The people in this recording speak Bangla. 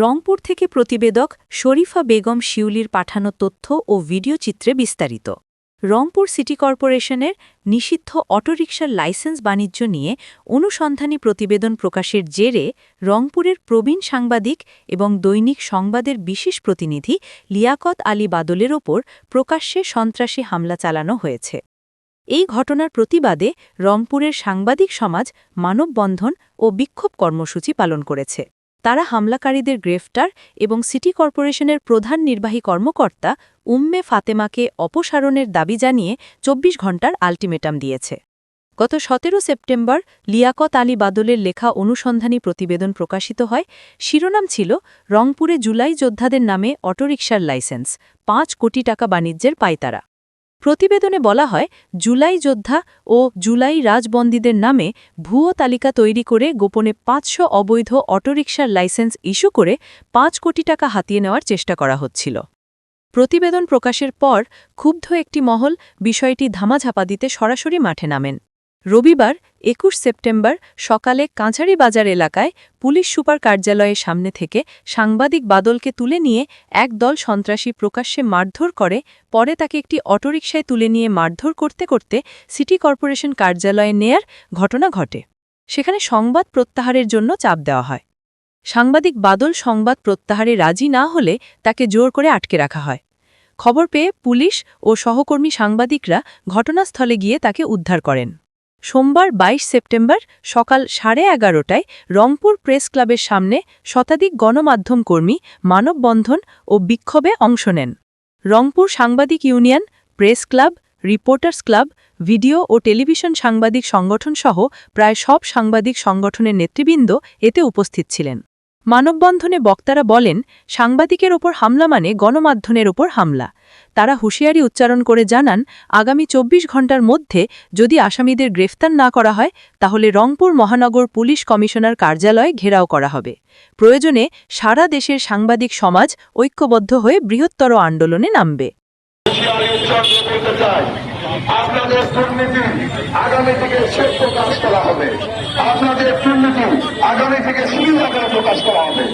রংপুর থেকে প্রতিবেদক শরীফা বেগম শিউলির পাঠানো তথ্য ও ভিডিও চিত্রে বিস্তারিত। রংপুর সিটি কর্পোরেশনের নিষিদ্ধ অটোরিকশার লাইসেন্স বাণিজ্য নিয়ে অনুসন্ধানী প্রতিবেদন প্রকাশের জেরে রংপুরের প্রবীণ সাংবাদিক এবং দৈনিক সংবাদের বিশেষ প্রতিনিধি লিয়াকত আলী বাদলের ওপর প্রকাশ্যে সন্ত্রাসী হামলা চালানো হয়েছে। এই ঘটনার প্রতিবাদে রংপুরের সাংবাদিক সমাজ মানববন্ধন ও বিক্ষোভ কর্মসূচি পালন করেছে। তারা হামলাকারীদের গ্রেফতার এবং সিটি কর্পোরেশনের প্রধান নির্বাহী কর্মকর্তা উম্মে ফাতেমাকে অপসারণের দাবি জানিয়ে ২৪ ঘণ্টার আল্টিমেটাম দিয়েছে। গত সতেরো সেপ্টেম্বর লিয়াকত আলী বাদলের লেখা অনুসন্ধানী প্রতিবেদন প্রকাশিত হয়। শিরোনাম ছিল, রংপুরে জুলাই যোদ্ধাদের নামে অটোরিকশার লাইসেন্স, পাঁচ কোটি টাকা বাণিজ্যের পাইতারা প্রতিবেদনে বলা হয়, জুলাই যোদ্ধা ও জুলাই রাজবন্দীদের নামে ভুয়ো তালিকা তৈরি করে গোপনে পাঁচশো অবৈধ অটোরিকশার লাইসেন্স ইস্যু করে পাঁচ কোটি টাকা হাতিয়ে নেওয়ার চেষ্টা করা হচ্ছিল। প্রতিবেদন প্রকাশের পর ক্ষুব্ধ একটি মহল বিষয়টি ধামাঝাপা দিতে সরাসরি মাঠে নামেন। রবিবার, একুশ সেপ্টেম্বর, সকালে বাজার এলাকায় পুলিশ সুপার কার্যালয়ের সামনে থেকে সাংবাদিক বাদলকে তুলে নিয়ে এক দল সন্ত্রাসী প্রকাশ্যে মারধর করে, পরে তাকে একটি অটোরিকশায় তুলে নিয়ে মারধর করতে করতে সিটি কর্পোরেশন কার্যালয়ে নেয়ার ঘটনা ঘটে। সেখানে সংবাদ প্রত্যাহারের জন্য চাপ দেওয়া হয়। সাংবাদিক বাদল সংবাদ প্রত্যাহারে রাজি না হলে তাকে জোর করে আটকে রাখা হয়। খবর পেয়ে পুলিশ ও সহকর্মী সাংবাদিকরা ঘটনাস্থলে গিয়ে তাকে উদ্ধার করেন। সোমবার ২২ সেপ্টেম্বর সকাল সাড়ে এগারোটায় রংপুর প্রেস ক্লাবের সামনে শতাধিক গণমাধ্যম কর্মী মানববন্ধন ও বিক্ষোভে অংশ নেন। রংপুর সাংবাদিক union, press club, reporters club, video ও টেলিভিশন সাংবাদিক সংগঠন সহ প্রায় সব সাংবাদিক সংগঠনের নেতৃবৃন্দ এতে উপস্থিত ছিলেন। মানববন্ধনে বক্তারা বলেন, সাংবাদিকের ওপর হামলা মানে গণমাধ্যমের ওপর হামলা। তারা হুঁশিয়ারি উচ্চারণ করে জানান, আগামী ২৪ ঘণ্টার মধ্যে যদি আসামিদের গ্রেফতার না করা হয়, তাহলে রংপুর মহানগর পুলিশ কমিশনার কার্যালয় ঘেরাও করা হবে। প্রয়োজনে সারা দেশের সাংবাদিক সমাজ ঐক্যবদ্ধ হয়ে বৃহত্তর আন্দোলনে নামবে। হুঁশিয়ারি উচ্চারণ করতে চাই, আপনাদের দুর্নীতি আগামী থেকে শেষ প্রকাশ করা হবে। আপনাদের দুর্নীতি আগামী থেকে সুবিধা করে প্রকাশ করা হবে।